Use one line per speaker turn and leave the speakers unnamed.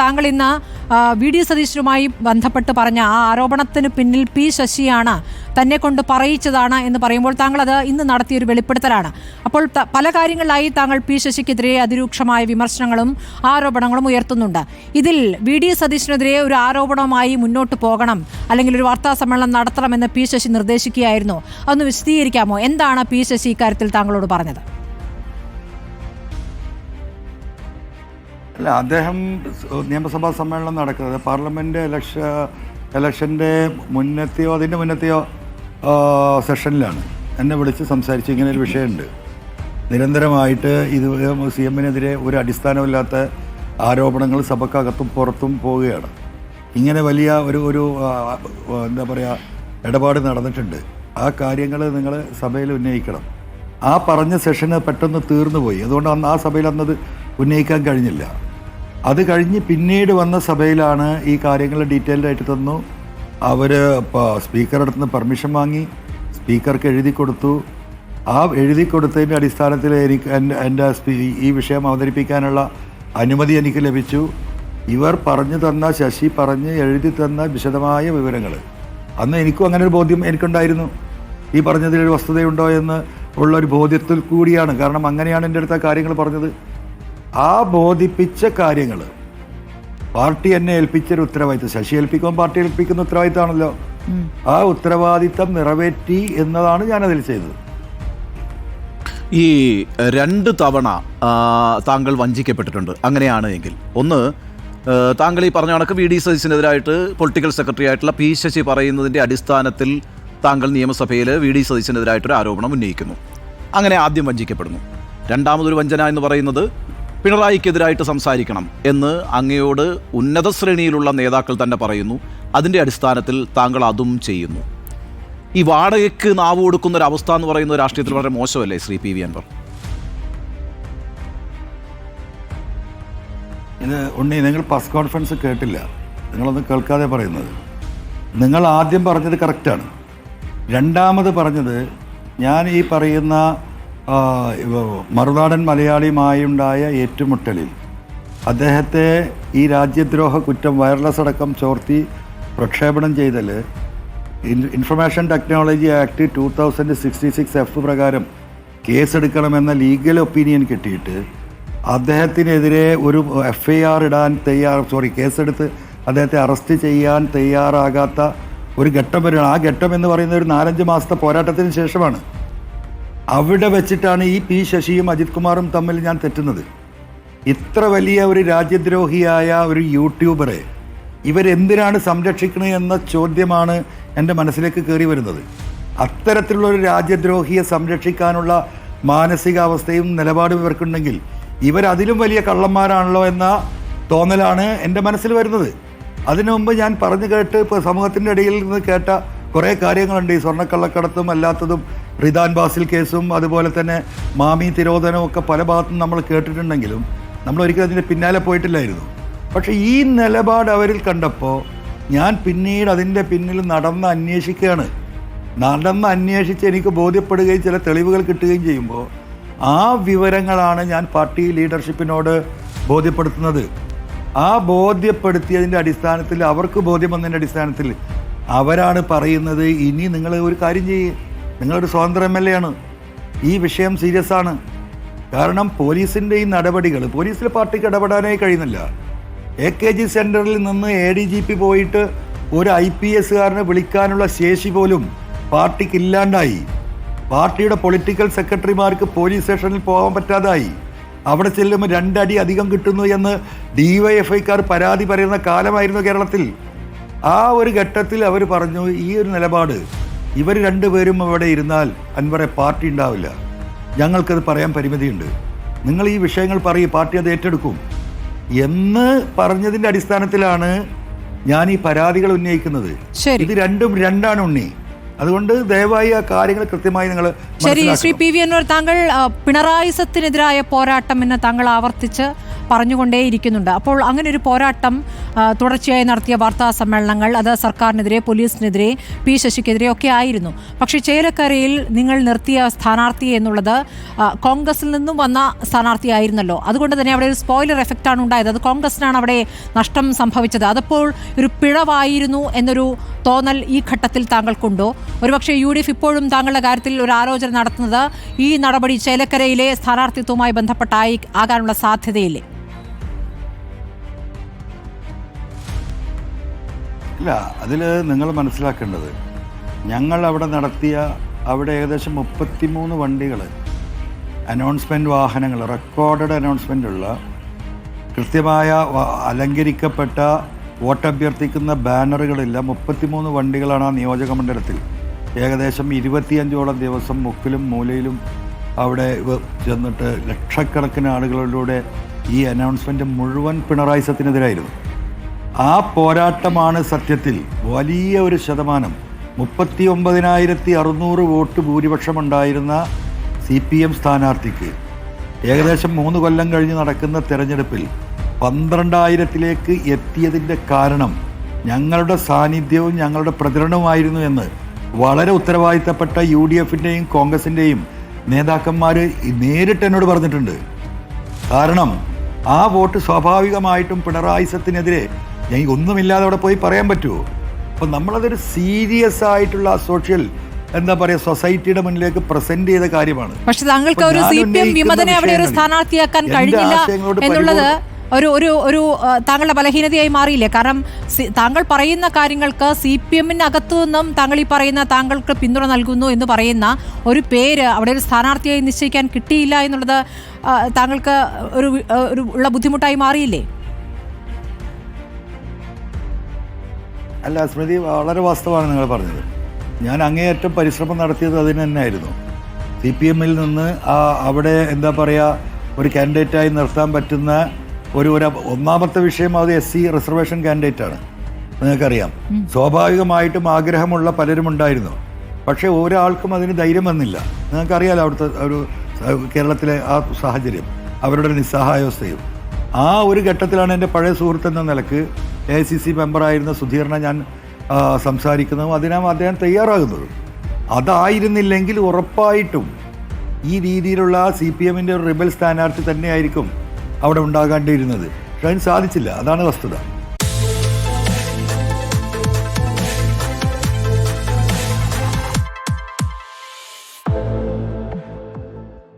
താങ്കൾ ഇന്ന് V D സതീശനുമായി ബന്ധപ്പെട്ട് പറഞ്ഞ ആ ആരോപണത്തിന് പിന്നിൽ പി ശശിയാണ് തന്നെ കൊണ്ട് പറയിച്ചതാണ് എന്ന് പറയുമ്പോൾ താങ്കൾ അത് ഇന്ന് നടത്തിയൊരു വെളിപ്പെടുത്തലാണ്. അപ്പോൾ പല കാര്യങ്ങളിലായി താങ്കൾ പി ശശിക്കെതിരെ അതിരൂക്ഷമായ വിമർശനങ്ങളും ആരോപണങ്ങളും ഉയർത്തുന്നുണ്ട്. ഇതിൽ വി ഡി സതീശനെതിരെ ഒരു ആരോപണവുമായി മുന്നോട്ട് പോകണം അല്ലെങ്കിൽ ഒരു വാർത്താ സമ്മേളനം നടത്തണമെന്ന് പി ശശി നിർദ്ദേശിക്കുകയായിരുന്നു. അതൊന്ന് വിശദീകരിക്കാമോ? എന്താണ് പി ശശി ഇക്കാര്യത്തിൽ താങ്കളോട് പറഞ്ഞത്?
അല്ല അദ്ദേഹം നിയമസഭാ സമ്മേളനം നടക്കുന്നത്. പാർലമെന്റ് ഇലക്ഷ ഇലക്ഷന്റെ മുന്നത്തെയോ അതിന്റെ മുന്നത്തെയോ സെഷനിലാണ്. എന്നെ വിളിച്ച് സംസാരിച്ച് ഇങ്ങനെ ഒരു വിഷയമുണ്ട്. നിരന്തരമായിട്ട് ഇത് സി എമ്മിനെതിരെ ഒരു അടിസ്ഥാനമില്ലാത്ത ആരോപണങ്ങൾ സഭക്കകത്തും പുറത്തും പോവുകയാണ്. ഇങ്ങനെ വലിയ ഒരു ഒരു എന്താ പറയുക ഇടപാട് നടന്നിട്ടുണ്ട്. ആ കാര്യങ്ങൾ നിങ്ങൾ സഭയിൽ ഉന്നയിക്കണം. ആ പറഞ്ഞ സെഷന് പെട്ടെന്ന് തീർന്നു പോയി അതുകൊണ്ട് അന്ന് ആ സഭയിൽ അന്നത് ഉന്നയിക്കാൻ കഴിഞ്ഞില്ല. അത് കഴിഞ്ഞ് പിന്നീട് വന്ന സഭയിലാണ് ഈ കാര്യങ്ങൾ ഡീറ്റെയിൽഡ് ആയിട്ട് തന്നു. അവർ സ്പീക്കറുടെ അടുത്ത് നിന്ന് പെർമിഷൻ വാങ്ങി സ്പീക്കർക്ക് എഴുതി കൊടുത്തു. ആ എഴുതി കൊടുത്തതിന്റെ അടിസ്ഥാനത്തിൽ എനിക്ക് എന്റെ ഈ വിഷയം അവതരിപ്പിക്കാനുള്ള അനുമതി എനിക്ക് ലഭിച്ചു. ഇവർ പറഞ്ഞു തന്ന ശശി പറഞ്ഞ് എഴുതി തന്ന വിശദമായ വിവരങ്ങൾ. അന്ന് എനിക്കും അങ്ങനെ ഒരു ബോധ്യം എനിക്കുണ്ടായിരുന്നു. ഈ പറഞ്ഞതിലൊരു വസ്തുതയുണ്ടോ എന്ന് ഉള്ളൊരു ബോധ്യത്തിൽ കൂടിയാണ്. കാരണം അങ്ങനെയാണ് എന്റെ അടുത്ത കാര്യങ്ങൾ പറഞ്ഞത്. ആ ബോധിപ്പിച്ച കാര്യങ്ങൾ പാർട്ടി എന്നെ ഏൽപ്പിച്ചൊരു ഉത്തരവാദിത്തം ശശി ഏൽപ്പിക്കുമ്പോൾ പാർട്ടി ഏൽപ്പിക്കുന്ന ഉത്തരവാദിത്തമാണല്ലോ. ആ ഉത്തരവാദിത്തം നിറവേറ്റി എന്നതാണ് ഞാനതിൽ ചെയ്തത്.
ഈ രണ്ട് തവണ താങ്കൾ വഞ്ചിക്കപ്പെട്ടിട്ടുണ്ട്. അങ്ങനെയാണ് എങ്കിൽ. ഒന്ന് താങ്കൾ ഈ പറഞ്ഞ കണക്ക് വി ഡി സതീശനെതിരായിട്ട് പൊളിറ്റിക്കൽ സെക്രട്ടറി ആയിട്ടുള്ള പി ശശി പറയുന്നതിന്റെ അടിസ്ഥാനത്തിൽ താങ്കൾ നിയമസഭയിൽ വി ഡി സതീശനെതിരായിട്ടൊരു ആരോപണം ഉന്നയിക്കുന്നു. അങ്ങനെ ആദ്യം വഞ്ചിക്കപ്പെടുന്നു. രണ്ടാമതൊരു വഞ്ചന എന്ന് പറയുന്നത് പിണറായിക്കെതിരായിട്ട് സംസാരിക്കണം എന്ന് അങ്ങയോട് ഉന്നത ശ്രേണിയിലുള്ള നേതാക്കൾ തന്നെ പറയുന്നു. അതിന്റെ അടിസ്ഥാനത്തിൽ താങ്കൾ അതും ചെയ്യുന്നു. ഈ വാടകയ്ക്ക് നാവ് കൊടുക്കുന്ന ഒരു അവസ്ഥ എന്ന് പറയുന്ന രാഷ്ട്രീയത്തിൽ വളരെ മോശമല്ലേ ശ്രീ പി വി അൻവർ?
ഇത് ഉണ്ണി നിങ്ങൾ പ്രസ് കോൺഫറൻസ് കേട്ടില്ല. നിങ്ങളൊന്നും കേൾക്കാതെ പറയുന്നത്. നിങ്ങൾ ആദ്യം പറഞ്ഞത് കറക്റ്റാണ് രണ്ടാമത് പറഞ്ഞത് ഞാൻ ഈ പറയുന്ന മറുനാടൻ മലയാളിയുമായുണ്ടായ ഏറ്റുമുട്ടലിൽ അദ്ദേഹത്തെ ഈ രാജ്യദ്രോഹ കുറ്റം വയർലെസ് അടക്കം ചോർത്തി പ്രക്ഷേപണം ചെയ്തൽ information technology act two thousand sixty six F പ്രകാരം കേസെടുക്കണമെന്ന ലീഗൽ ഒപ്പീനിയൻ കിട്ടിയിട്ട് അദ്ദേഹത്തിനെതിരെ ഒരു എഫ് ഐ ആർ ഇടാൻ തയ്യാർ സോറി കേസെടുത്ത് അദ്ദേഹത്തെ അറസ്റ്റ് ചെയ്യാൻ തയ്യാറാകാത്ത ഒരു ഘട്ടം വരികയാണ്. ആ ഘട്ടം എന്ന് പറയുന്ന ഒരു നാലഞ്ച് മാസത്തെ പോരാട്ടത്തിന് ശേഷമാണ്. അവിടെ വെച്ചിട്ടാണ് ഈ പി ശശിയും അജിത് കുമാറും തമ്മിൽ ഞാൻ തെറ്റുന്നത്. ഇത്ര വലിയ ഒരു രാജ്യദ്രോഹിയായ ഒരു യൂട്യൂബറെ ഇവരെന്തിനാണ് സംരക്ഷിക്കുന്നത് എന്ന ചോദ്യമാണ് എന്റെ മനസ്സിലേക്ക് കയറി വരുന്നത്. അത്തരത്തിലുള്ള ഒരു രാജ്യദ്രോഹിയെ സംരക്ഷിക്കാനുള്ള മാനസികാവസ്ഥയും നിലപാടും ഇവർക്കുണ്ടെങ്കിൽ ഇവരതിലും വലിയ കള്ളന്മാരാണല്ലോ എന്ന തോന്നലാണ് എന്റെ മനസ്സിൽ വരുന്നത്. അതിനു മുമ്പ് ഞാൻ പറഞ്ഞു കേട്ട് ഇപ്പോൾ സമൂഹത്തിന്റെ ഇടയിൽ നിന്ന് കേട്ട കുറേ കാര്യങ്ങളുണ്ട്. ഈ സ്വർണക്കള്ളക്കടത്തും അല്ലാത്തതും റിദാൻ ബാസിൽ കേസും അതുപോലെ തന്നെ മാമി തിരോധനവും ഒക്കെ പല ഭാഗത്തും നമ്മൾ കേട്ടിട്ടുണ്ടെങ്കിലും നമ്മൾ ഒരിക്കലും അതിന്റെ പിന്നാലെ പോയിട്ടില്ലായിരുന്നു. പക്ഷേ ഈ നിലപാട് അവരിൽ കണ്ടപ്പോൾ ഞാൻ പിന്നീട് അതിന്റെ പിന്നിൽ നടന്ന് അന്വേഷിക്കുകയാണ്. നടന്ന് അന്വേഷിച്ച് എനിക്ക് ബോധ്യപ്പെടുകയും ചില തെളിവുകൾ കിട്ടുകയും ചെയ്യുമ്പോൾ ആ വിവരങ്ങളാണ് ഞാൻ പാർട്ടി ലീഡർഷിപ്പിനോട് ബോധ്യപ്പെടുത്തുന്നത്. ആ ബോധ്യപ്പെടുത്തിയതിന്റെ അടിസ്ഥാനത്തിൽ അവർക്ക് ബോധ്യം വന്നതിന്റെ അടിസ്ഥാനത്തിൽ അവരാണ് പറയുന്നത് ഇനി നിങ്ങൾ ഒരു കാര്യം ചെയ്യ്. നിങ്ങളൊരു സ്വതന്ത്ര എം എൽ എ ആണ്. ഈ വിഷയം സീരിയസ് ആണ്. കാരണം പോലീസിന്റെ ഈ നടപടികൾ പോലീസിൽ പാർട്ടിക്ക് ഇടപെടാനേ കഴിയുന്നില്ല. എ കെ ജി സെന്ററിൽ നിന്ന് എ ഡി ജി പി പോയിട്ട് ഒരു ഐ പി എസ്സുകാരനെ വിളിക്കാനുള്ള ശേഷി പോലും പാർട്ടിക്ക് ഇല്ലാണ്ടായി. പാർട്ടിയുടെ പൊളിറ്റിക്കൽ സെക്രട്ടറിമാർക്ക് പോലീസ് സ്റ്റേഷനിൽ പോകാൻ പറ്റാതായി. അവിടെ ചെല്ലുമ്പോൾ രണ്ടടി അധികം കിട്ടുന്നു എന്ന് ഡി വൈ എഫ് ഐക്കാർ പരാതി പറയുന്ന കാലമായിരുന്നു കേരളത്തിൽ. ആ ഒരു ഘട്ടത്തിൽ അവർ പറഞ്ഞു ഈ ഒരു നിലപാട് ഇവർ രണ്ടുപേരും അവിടെ ഇരുന്നാൽ അൻവറെ പാർട്ടി ഉണ്ടാവില്ല. ഞങ്ങൾക്കത് പറയാൻ പരിമിതിയുണ്ട്. നിങ്ങൾ ഈ വിഷയങ്ങൾ പറയും പാർട്ടി അത് ഏറ്റെടുക്കും. എന്ന് പറഞ്ഞതിന്റെ അടിസ്ഥാനത്തിലാണ് ഞാൻ ഈ പരാതികൾ ഉന്നയിക്കുന്നത്. ഇത് രണ്ടും രണ്ടാണ് ഉണ്ണി. അതുകൊണ്ട് ദയവായി ആ കാര്യങ്ങൾ കൃത്യമായി നിങ്ങൾ
ശരി ശ്രീ പി വി എന്നൂർ താങ്കൾ പിണറായി പിണറായിസത്തിനെതിരായ പോരാട്ടം എന്ന് താങ്കൾ ആവർത്തിച്ച് പറഞ്ഞുകൊണ്ടേയിരിക്കുന്നുണ്ട്. അപ്പോൾ അങ്ങനെ ഒരു പോരാട്ടം തുടർച്ചയായി നടത്തിയ വാർത്താ സമ്മേളനങ്ങൾ അത് സർക്കാരിനെതിരെ പോലീസിനെതിരെ പി ശശിക്കെതിരെ ഒക്കെ ആയിരുന്നു. പക്ഷേ ചേലക്കരയിൽ നിങ്ങൾ നിർത്തിയ സ്ഥാനാർത്ഥി എന്നുള്ളത് കോൺഗ്രസിൽ നിന്നും വന്ന സ്ഥാനാർത്ഥി ആയിരുന്നല്ലോ. അതുകൊണ്ട് തന്നെ അവിടെ ഒരു സ്പോയിലർ എഫക്റ്റ് ആണ് ഉണ്ടായത്. അത് കോൺഗ്രസിനാണ് അവിടെ നഷ്ടം സംഭവിച്ചത്. അതപ്പോൾ ഒരു പിഴവായിരുന്നു എന്നൊരു തോന്നൽ ഈ ഘട്ടത്തിൽ താങ്കൾക്കുണ്ടോ? ഒരുപക്ഷെ യു ഡി എഫ് ഇപ്പോഴും താങ്കളുടെ കാര്യത്തിൽ ഒരു ആലോചന നടത്തുന്നത് ഈ നടപടി ചേലക്കരയിലെ സ്ഥാനാർത്ഥിത്വവുമായി ബന്ധപ്പെട്ടായി ആകാനുള്ള സാധ്യതയില്ലേ?
ഇല്ല അതിൽ നിങ്ങൾ മനസ്സിലാക്കേണ്ടത് ഞങ്ങൾ അവിടെ നടത്തിയ അവിടെ ഏകദേശം മുപ്പത്തിമൂന്ന് വണ്ടികൾ അനൗൺസ്മെന്റ് വാഹനങ്ങൾ റെക്കോർഡഡ് അനൗൺസ്മെന്റ് ഉള്ള കൃത്യമായ അലങ്കരിക്കപ്പെട്ട വോട്ടഭ്യർത്ഥിക്കുന്ന ബാനറുകളില്ല. മുപ്പത്തിമൂന്ന് വണ്ടികളാണ് ആ നിയോജക മണ്ഡലത്തിൽ. ഏകദേശം ഇരുപത്തിയഞ്ചോളം ദിവസം മുക്കിലും മൂലയിലും അവിടെ ചെന്നിട്ട് ലക്ഷക്കണക്കിന് ആളുകളിലൂടെ ഈ അനൗൺസ്മെന്റ് മുഴുവൻ പിണറായി സത്തിനെതിരായിരുന്നു ആ പോരാട്ടമാണ് സത്യത്തിൽ വലിയ ഒരു ശതമാനം. മുപ്പത്തി ഒമ്പതിനായിരത്തി അറുന്നൂറ് വോട്ട് ഭൂരിപക്ഷമുണ്ടായിരുന്ന സി പി എം സ്ഥാനാർത്ഥിക്ക്. ഏകദേശം മൂന്ന് കൊല്ലം കഴിഞ്ഞ് നടക്കുന്ന തെരഞ്ഞെടുപ്പിൽ പന്ത്രണ്ടായിരത്തിലേക്ക് എത്തിയതിന്റെ കാരണം ഞങ്ങളുടെ സാന്നിധ്യവും ഞങ്ങളുടെ പ്രചരണവുമായിരുന്നു എന്ന് വളരെ ഉത്തരവാദിത്തപ്പെട്ട യു ഡി എഫിന്റെയും കോൺഗ്രസിന്റെയും നേതാക്കന്മാർ നേരിട്ട് എന്നോട് പറഞ്ഞിട്ടുണ്ട്. കാരണം ആ വോട്ട് സ്വാഭാവികമായിട്ടും പിണറായിസത്തിനെതിരെ ഞാൻ ഒന്നുമില്ലാതെ അവിടെ പോയി പറയാൻ പറ്റുമോ അപ്പം നമ്മളതൊരു സീരിയസ് ആയിട്ടുള്ള സോഷ്യൽ എന്താ പറയുക സൊസൈറ്റിയുടെ മുന്നിലേക്ക് പ്രസന്റ് ചെയ്ത കാര്യമാണ്.
പക്ഷെ താങ്കൾക്ക് ഒരു സി പി എം വിമതനെ അവിടെ ഒരു സ്ഥാനാർത്ഥിയാക്കാൻ കഴിഞ്ഞില്ല എന്നുള്ളത് ഒരു ഒരു ഒരു താങ്കളുടെ ബലഹീനതയായി മാറിയില്ലേ? കാരണം താങ്കൾ പറയുന്ന കാര്യങ്ങൾക്ക് സി പി എമ്മിനകത്തു നിന്നും താങ്കൾ ഈ പറയുന്ന താങ്കൾക്ക് പിന്തുണ നൽകുന്നു എന്ന് പറയുന്ന ഒരു പേര് അവിടെ ഒരു സ്ഥാനാർത്ഥിയായി നിശ്ചയിക്കാൻ കിട്ടിയില്ല എന്നുള്ളത് താങ്കൾക്ക് ഒരു ഒരു ഉള്ള ബുദ്ധിമുട്ടായി മാറിയില്ലേ?
അല്ല സ്മൃതി വളരെ വാസ്തവമാണ് നിങ്ങൾ പറഞ്ഞത്. ഞാൻ അങ്ങേയറ്റം പരിശ്രമം നടത്തിയത് അതിന് തന്നെയായിരുന്നു. സി പി എമ്മിൽ നിന്ന് ആ അവിടെ എന്താ പറയുക ഒരു കാൻഡിഡേറ്റായി നിർത്താൻ പറ്റുന്ന ഒരു ഒരു ഒന്നാമത്തെ വിഷയം അത് എസ് സി റിസർവേഷൻ കാൻഡിഡേറ്റാണ്. നിങ്ങൾക്കറിയാം. സ്വാഭാവികമായിട്ടും ആഗ്രഹമുള്ള പലരും ഉണ്ടായിരുന്നു. പക്ഷേ ഒരാൾക്കും അതിന് ധൈര്യം വന്നില്ല. നിങ്ങൾക്കറിയാലോ അവിടുത്തെ ഒരു കേരളത്തിലെ ആ സാഹചര്യം. അവരുടെ നിസ്സഹായാവസ്ഥയും. ആ ഒരു ഘട്ടത്തിലാണ് എന്റെ പഴയ സുഹൃത്ത് എന്ന നിലയ്ക്ക് എ ഐ സി സി മെമ്പറായിരുന്ന സുധീറിനെ ഞാൻ സംസാരിക്കുന്നതും അതിനാ അദ്ദേഹം തയ്യാറാകുന്നതും. അതായിരുന്നില്ലെങ്കിൽ ഉറപ്പായിട്ടും ഈ രീതിയിലുള്ള സി പി എമ്മിന്റെ ഒരു റിബൽ സ്ഥാനാർത്ഥി തന്നെയായിരിക്കും അവിടെ ഉണ്ടാകാണ്ടിരുന്നത് പക്ഷെ അതിന് സാധിച്ചില്ല. അതാണ് വസ്തുത.